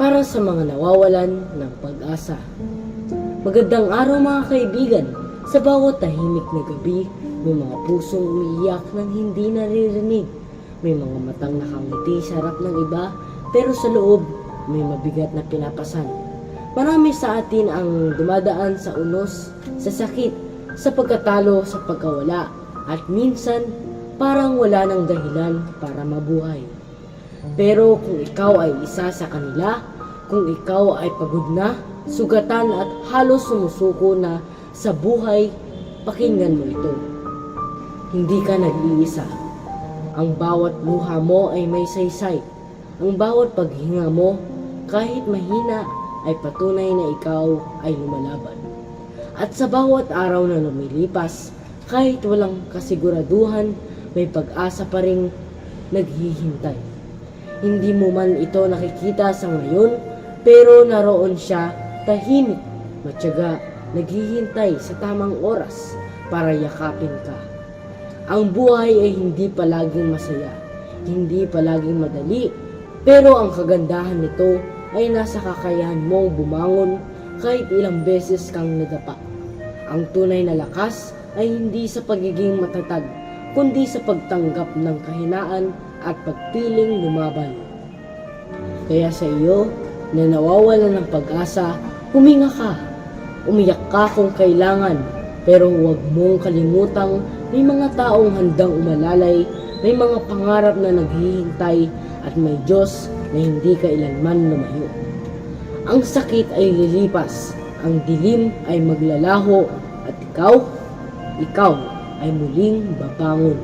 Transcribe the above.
Para sa mga nawawalan ng pag-asa. Magandang araw mga kaibigan. Sa bawat tahimik na gabi, may mga pusong umiiyak nang hindi naririnig. May mga matang nakangiti sa harap ng iba, pero sa loob, may mabigat na pinapasan. Marami sa atin ang dumadaan sa unos, sa sakit, sa pagkatalo, sa pagkawala, at minsan parang wala ng dahilan para mabuhay. Pero kung ikaw ay isa sa kanila, kung ikaw ay pagod na, sugatan at halos sumusuko na sa buhay, pakinggan mo ito. Hindi ka nag-iisa. Ang bawat luha mo ay may saysay. Ang bawat paghinga mo, kahit mahina, ay patunay na ikaw ay lumalaban. At sa bawat araw na lumilipas, kahit walang kasiguraduhan, may pag-asa pa rin naghihintay. Hindi mo man ito nakikita sa ngayon, pero naroon siya tahimik, matyaga, naghihintay sa tamang oras para yakapin ka. Ang buhay ay hindi palaging masaya, hindi palaging madali, pero ang kagandahan nito ay nasa kakayahan mong bumangon kahit ilang beses kang nadapa. Ang tunay na lakas ay hindi sa pagiging matatag, kundi sa pagtanggap ng kahinaan at pagpiling lumaban. Kaya sa iyo, na nawawala ng pag-asa, huminga ka. Umiyak ka kung kailangan, pero huwag mong kalimutang may mga taong handang umalalay, may mga pangarap na naghihintay, at may Diyos na hindi kailanman lumayo. Ang sakit ay lilipas, ang dilim ay maglalaho, at ikaw, ikaw ay muling babangon.